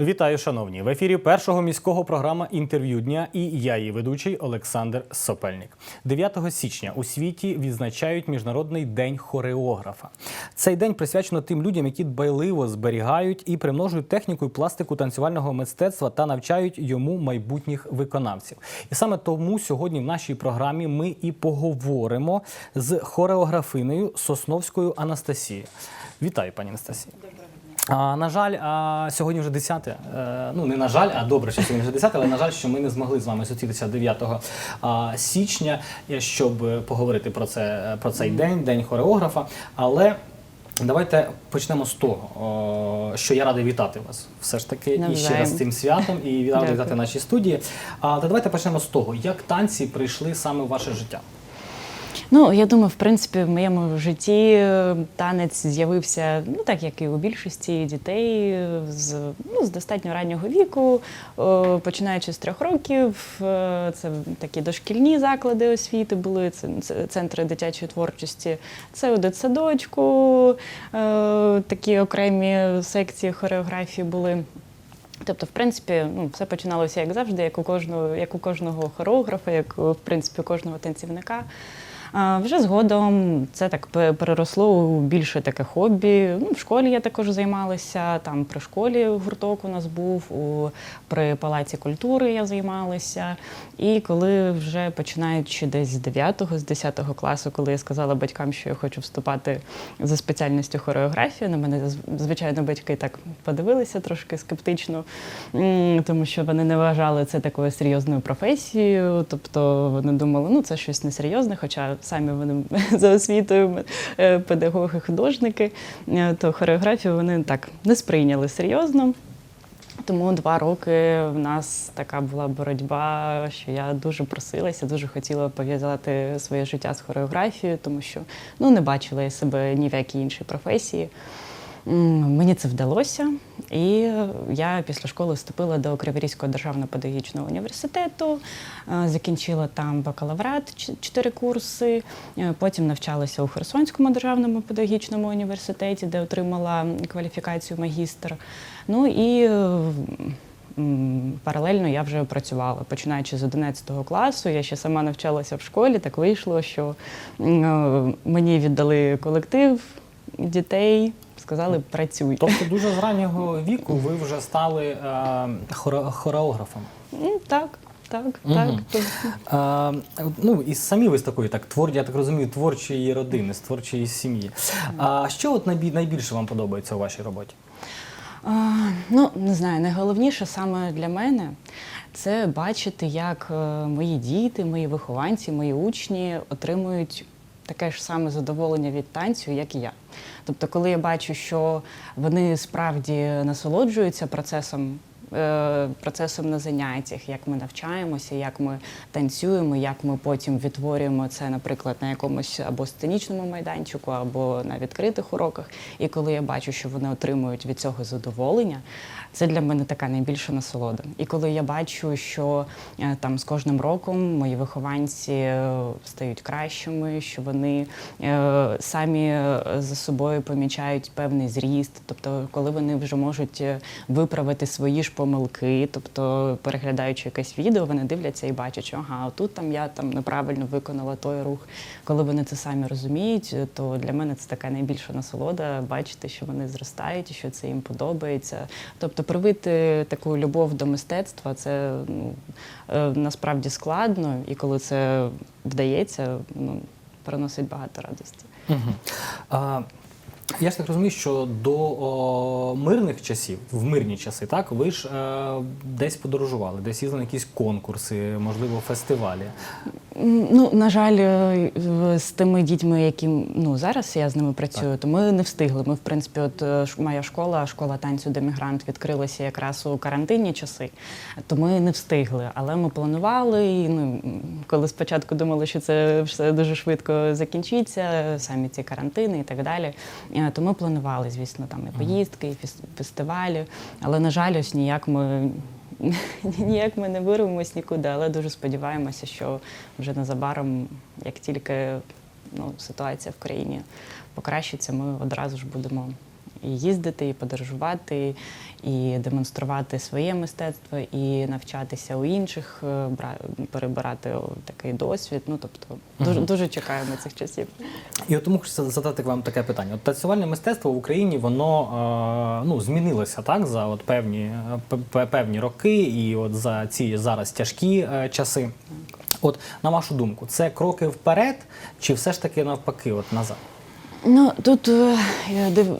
Вітаю, шановні! В ефірі першого міського програма інтерв'ю дня і я, її ведучий Олександр Сопельник. 9 січня у світі відзначають Міжнародний день хореографа. Цей день присвячено тим людям, які дбайливо зберігають і примножують техніку і пластику танцювального мистецтва та навчають йому майбутніх виконавців. І саме тому сьогодні в нашій програмі ми і поговоримо з хореографинею Сосновською Анастасією. Вітаю, пані Анастасія. А, на жаль, а, сьогодні вже 10. Е, ну не на жаль, а добре, що сьогодні вже 10, але на жаль, що ми не змогли з вами зустрітися 9 а, січня, е, щоб поговорити про це е, про цей день, день хореографа. Але давайте почнемо з того, що я радий вітати вас все ж таки і ще раз з цим святом і радий вітати в нашій студії. А та давайте почнемо з того, як танці прийшли саме в ваше життя. Ну, я думаю, в принципі, в моєму житті е, танець з'явився, ну так як і у більшості дітей, з, ну, з достатньо раннього віку, Е, починаючи з трьох років. Е, Це такі дошкільні заклади освіти були, це, це центри дитячої творчості. Це у дитсадочку, такі окремі секції хореографії були. Тобто, в принципі, ну, все починалося як завжди, як у кожного, як у кожного хореографа, як в принципі у кожного танцівника. Вже згодом це так переросло у більше таке хобі. Ну, в школі я також займалася. Там при школі гурток у нас був, у, при палаці культури я займалася. І коли вже починаючи десь з 9-го, з 10 класу, коли я сказала батькам, що я хочу вступати за спеціальністю хореографія, на мене звичайно батьки так подивилися трошки скептично, тому що вони не вважали це такою серйозною професією. Тобто вони думали, ну це щось несерйозне, хоча самі вони за освітою е, педагоги, художники, е, то хореографію вони так не сприйняли серйозно. Тому два роки в нас така була боротьба, що я дуже просилася, дуже хотіла пов'язати своє життя з хореографією, тому що ну, не бачила я себе ні в якій іншій професії. Мені це вдалося, і я після школи вступила до Криворізького державного педагогічного університету, е, закінчила там бакалаврат, чотири курси. е, Потім навчалася у Херсонському державному педагогічному університеті, де отримала кваліфікацію магістр. Ну і е, паралельно я вже працювала. Починаючи з 11 класу, я ще сама навчалася в школі. Так вийшло, що мені віддали колектив дітей, сказали працюй. Тобто, дуже з раннього віку ви вже стали е, хоре- хореографом. М, Так, так, Мгм. так. Тобто, А, ну і самі ви з такої так твор, я так розумію, творчої родини, з творчої сім'ї. А що от найбі- найбільше вам подобається у вашій роботі? А, ну, не знаю, найголовніше саме для мене це бачити, як е, мої діти, мої вихованці, мої учні отримують таке ж саме задоволення від танцю, як і я. Тобто, коли я бачу, що вони справді насолоджуються процесом. Е, Процесом на заняттях, як ми навчаємося, як ми танцюємо, як ми потім відтворюємо це, наприклад, на якомусь або сценічному майданчику, або на відкритих уроках. І коли я бачу, що вони отримують від цього задоволення, це для мене така найбільша насолода. І коли я бачу, що е, там з кожним роком мої вихованці е, стають кращими, що вони самі за собою помічають певний зріст, тобто, коли вони вже можуть виправити свої ж помилки, тобто переглядаючи якесь відео, вони дивляться і бачать, що ага, тут там я там неправильно виконала той рух. Коли вони це самі розуміють, то для мене це така найбільша насолода бачити, що вони зростають, що це їм подобається. Тобто привити таку любов до мистецтва це ну, е, насправді складно, і коли це вдається, ну, приносить багато радості. Угу. А, я ж так розумію, що до о, мирних часів, в мирні часи, так, ви ж е, десь подорожували, десь їздили на якісь конкурси, можливо, фестивалі. Ну, на жаль, е, з тими дітьми, які ну, зараз я з ними працюю, то ми не встигли. Ми, в принципі, от е, моя школа, школа танцю Демігрант, відкрилася якраз у карантинні часи, то ми не встигли. Але ми планували. І, ну, коли спочатку думали, що це все дуже швидко закінчиться, самі ці карантини і так далі. Е, То ми планували, звісно, там і поїздки, і фестивалі. Але, на жаль, ось ніяк ми Ніяк ми не вирвемось нікуди, але дуже сподіваємося, що вже незабаром, як тільки ну, ситуація в країні покращиться, ми одразу ж будемо і їздити, і подорожувати, і демонструвати своє мистецтво, і навчатися у інших, е, перебирати такий досвід. Ну тобто, дуже дуже чекаємо цих часів. І от тому хочу задати вам таке питання. От танцювальне мистецтво в Україні воно е, ну, змінилося так за от певні, е, певні роки, і от за ці зараз тяжкі часи. От на вашу думку, це кроки вперед, чи все ж таки навпаки, от назад? Ну тут е,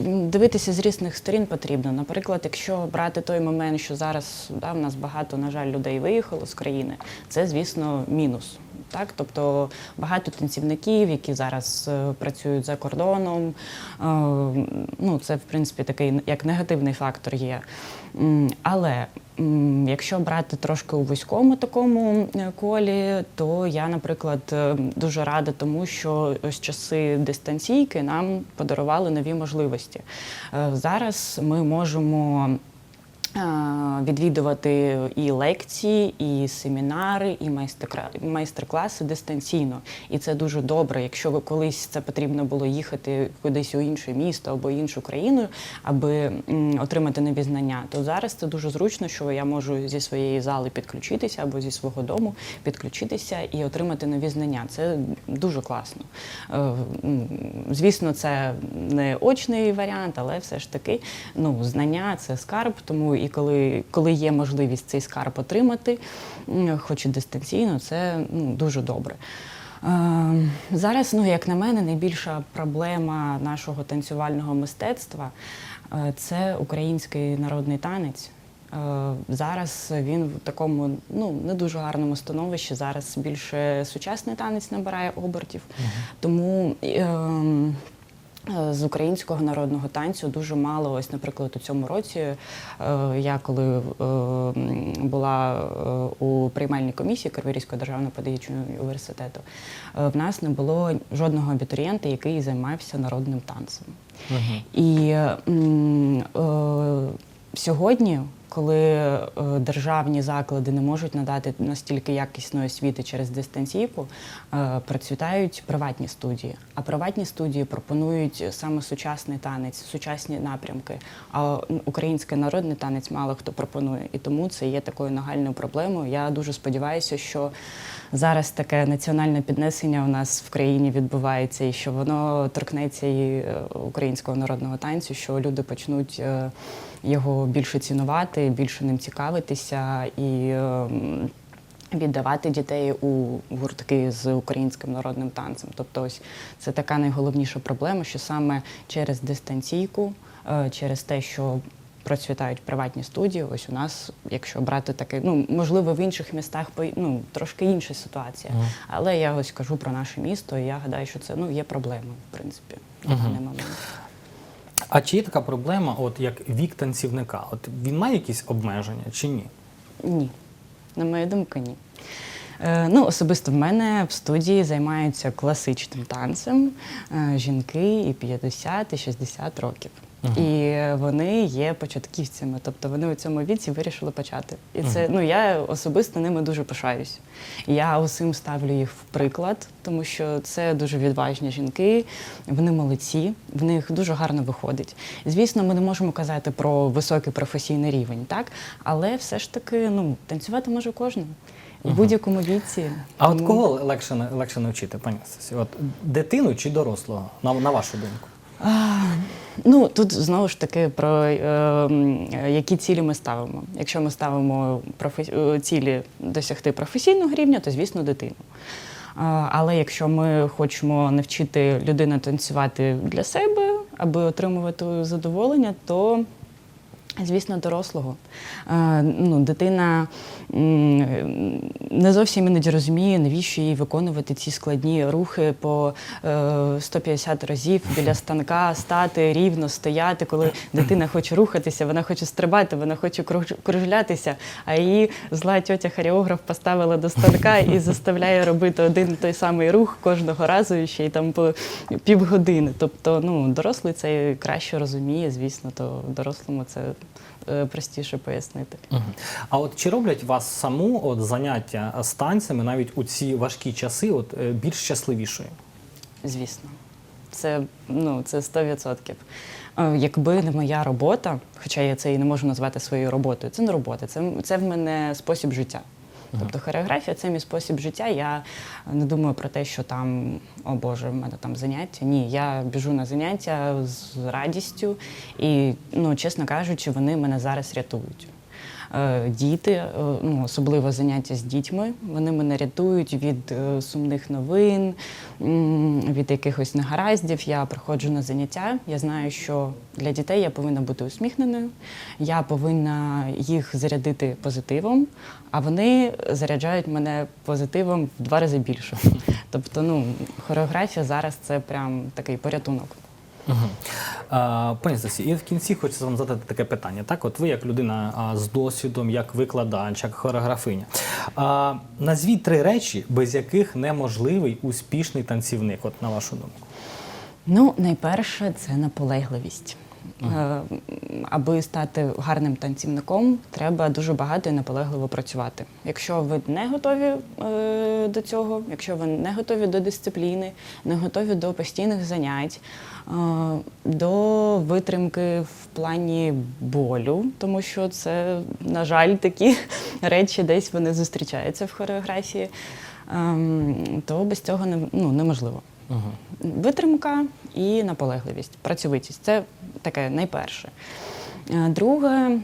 дивитися з різних сторін потрібно. Наприклад, якщо брати той момент, що зараз да, в нас багато, на жаль, людей виїхало з країни, це звісно мінус. Так, тобто багато танцівників, які зараз е, працюють за кордоном. Е, ну, це в принципі такий як негативний фактор є. Але якщо брати трошки у вузькому такому е, колі, то я, наприклад, дуже рада тому, що ось часи дистанційки нам подарували нові можливості. Зараз ми можемо. Е, Відвідувати і лекції, і семінари, і майстер- майстер-класи дистанційно. І це дуже добре. Якщо ви колись це потрібно було їхати кудись у інше місто або іншу країну, аби отримати нові знання, то зараз це дуже зручно, що я можу зі своєї зали підключитися або зі свого дому підключитися і отримати нові знання. Це дуже класно. Е, Звісно, це не очний варіант, але все ж таки ну, знання це скарб. Тому і коли, коли є можливість цей скарб отримати, хоч і дистанційно, це ну, дуже добре. Е, Зараз, ну як на мене, найбільша проблема нашого танцювального мистецтва е, це український народний танець. Е, Зараз він в такому ну не дуже гарному становищі. Зараз більше сучасний танець набирає обертів. Тому е, з українського народного танцю дуже мало. Ось, наприклад, у цьому році е, я коли е, була е, у приймальній комісії Криворізького державного педагогічного університету, е, в нас не було жодного абітурієнта, який займався народним танцем. І е, е, сьогодні, коли е, державні заклади не можуть надати настільки якісної освіти через дистанційку, е, процвітають приватні студії. А приватні студії пропонують саме сучасний танець, сучасні напрямки. А український народний танець мало хто пропонує. І тому це є такою нагальною проблемою. Я дуже сподіваюся, що зараз таке національне піднесення у нас в країні відбувається, і що воно торкнеться і е, українського народного танцю, що люди почнуть його більше цінувати, більше ним цікавитися і. е, Віддавати дітей у гуртки з українським народним танцем. Тобто, ось це така найголовніша проблема, що саме через дистанційку, е, через те, що процвітають приватні студії, ось у нас, якщо брати таке, ну можливо, в інших містах ну, трошки інша ситуація. Але я ось кажу про наше місто, і я гадаю, що це ну є проблемою, в принципі, на даний момент. А чи є така проблема, от як вік танцівника? От він має якісь обмеження чи ні? Ні, на мою думку, ні. Е, ну, особисто в мене в студії займаються класичним танцем е, жінки і 50, і 60 років. І вони є початківцями, тобто вони у цьому віці вирішили почати. І це ну я особисто ними дуже пишаюсь. Я усім ставлю їх в приклад, тому що це дуже відважні жінки, вони молодці, в них дуже гарно виходить. Звісно, ми не можемо казати про високий професійний рівень, так але все ж таки ну танцювати може кожен в будь-якому віці. А от кого легше, легше навчити, пані Стасі? От дитину чи дорослого, на, на вашу думку? А, ну тут знову ж таки про е, які цілі ми ставимо. Якщо ми ставимо професі... е, цілі досягти професійного рівня, то звісно дитину. Але якщо ми хочемо навчити людину танцювати для себе, аби отримувати задоволення, то Звісно, дорослого. Е, ну, дитина не зовсім іноді розуміє, навіщо їй виконувати ці складні рухи по е, 150 разів біля станка, стати рівно, стояти. Коли дитина хоче рухатися, вона хоче стрибати, вона хоче круж- кружлятися, а її зла тьотя хореограф поставила до станка і заставляє робити один той самий рух кожного разу ще й там по півгодини. Тобто, ну, дорослий це краще розуміє, звісно, то дорослому це е, простіше пояснити. А от чи роблять вас саму от заняття з танцями навіть у ці важкі часи от, е, більш щасливішою? Звісно. Це ну це 100%. Е, Якби не моя робота, хоча я це і не можу назвати своєю роботою, це не робота, це, це в мене спосіб життя. Тобто хореографія це мій спосіб життя. Я не думаю про те, що там, о Боже, в мене там заняття. Ні, я біжу на заняття з радістю, і, ну, чесно кажучи, вони мене зараз рятують. Е, Діти, е, ну особливо заняття з дітьми, вони мене рятують від е, сумних новин, від якихось негараздів. Я приходжу на заняття. Я знаю, що для дітей я повинна бути усміхненою, я повинна їх зарядити позитивом, а вони заряджають мене позитивом в два рази більше. Тобто, ну хореографія зараз це прям такий порятунок. Пані Стасі, і в кінці хочеться вам задати таке питання. Так, от ви як людина з досвідом, як викладач, як хореографиня. Назвіть три речі, без яких неможливий успішний танцівник, от на вашу думку. Ну, найперше, це наполегливість. Е, Аби стати гарним танцівником, треба дуже багато і наполегливо працювати. Якщо ви не готові е, до цього, якщо ви не готові до дисципліни, не готові до постійних занять, е, до витримки в плані болю, тому що це, на жаль, такі речі десь вони зустрічаються в хореографії, ем, то без цього не, ну, неможливо. Угу. Витримка і наполегливість, працьовитість це таке найперше. Е, Друге,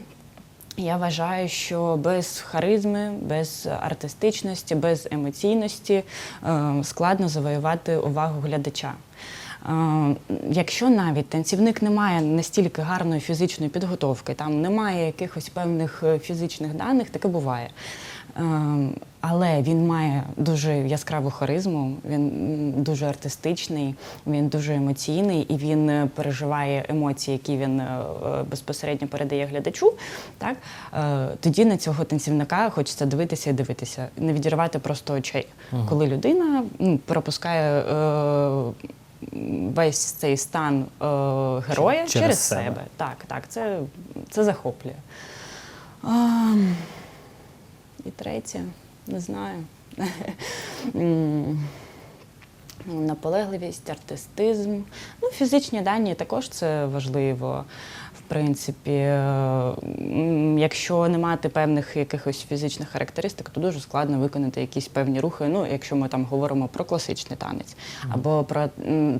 я вважаю, що без харизми, без артистичності, без емоційності е, складно завоювати увагу глядача. Е, Якщо навіть танцівник не має настільки гарної фізичної підготовки, там немає якихось певних фізичних даних, таке буває. Е, Але він має дуже яскраву харизму, він дуже артистичний, він дуже емоційний і він е, переживає емоції, які він е, е, безпосередньо передає глядачу. Так? Е, Тоді на цього танцівника хочеться дивитися і дивитися, не відірвати просто очей. Коли людина ну, пропускає е, весь цей стан е, героя Через через, себе. себе. Так, так, це, це захоплює. А, і третє, не знаю. Наполегливість, артистизм. Ну, фізичні дані також це важливо. Принципі, е, якщо не мати певних якихось фізичних характеристик, то дуже складно виконати якісь певні рухи. Ну, якщо ми там говоримо про класичний танець або про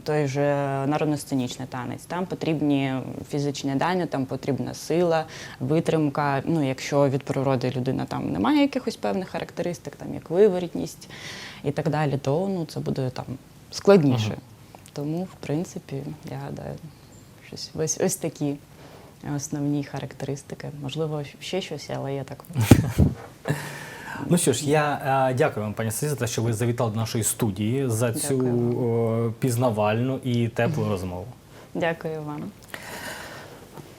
той же народно-сценічний танець, там потрібні фізичні дані, там потрібна сила, витримка. Ну, якщо від природи людина там не має якихось певних характеристик, там як виворітність і так далі, то ну це буде там складніше. Тому, в принципі, я гадаю, щось ось ось такі основні характеристики. Можливо, ще щось, але я так. Ну що ж, я е, дякую вам, пані те, що ви завітали до нашої студії за цю о, пізнавальну і теплу розмову. Дякую вам.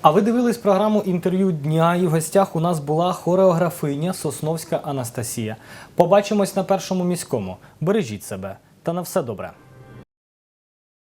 А ви дивились програму інтерв'ю дня, і в гостях у нас була хореографиня Сосновська Анастасія. Побачимось на першому міському. Бережіть себе та на все добре.